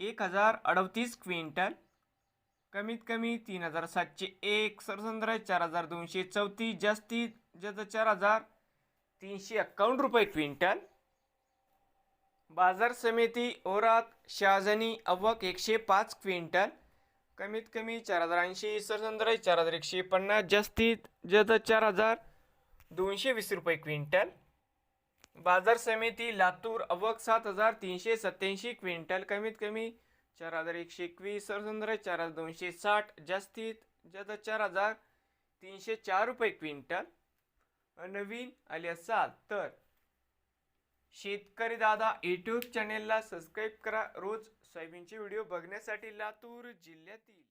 एक हजार अडतीस क्विंटल कमीत कमी तीन हजार सातशे एक सरसंद्र चार हजार दोनशे चौतीस जास्तीत जास्त चार हजार तीनशे एक्कावन्न रुपये क्विंटल. बाजार समिती ओरात शहाजनी आवक एकशे पाच क्विंटल कमीत कमी चार हजार ऐंशी सरसंद्र चार हजार एकशे पन्नास जास्तीत जास्त चार हजार दोनशे वीस रुपये क्विंटल. बाजार समिती लातूर अवक सात हजार तीनशे सत्याऐंशी क्विंटल. कमीत कमी चार हजार एकशे एकवीस सरसंद्र चार हजार दोनशे साठ जास्तीत जास्त चार हजार तीनशे चार रुपये क्विंटल. नवीन आले असाल तर शेतकरी दादा यूट्यूब चॅनेलला सबस्क्राईब करा. रोज सोयाबीनचे व्हिडिओ बघण्यासाठी लातूर जिल्ह्यातील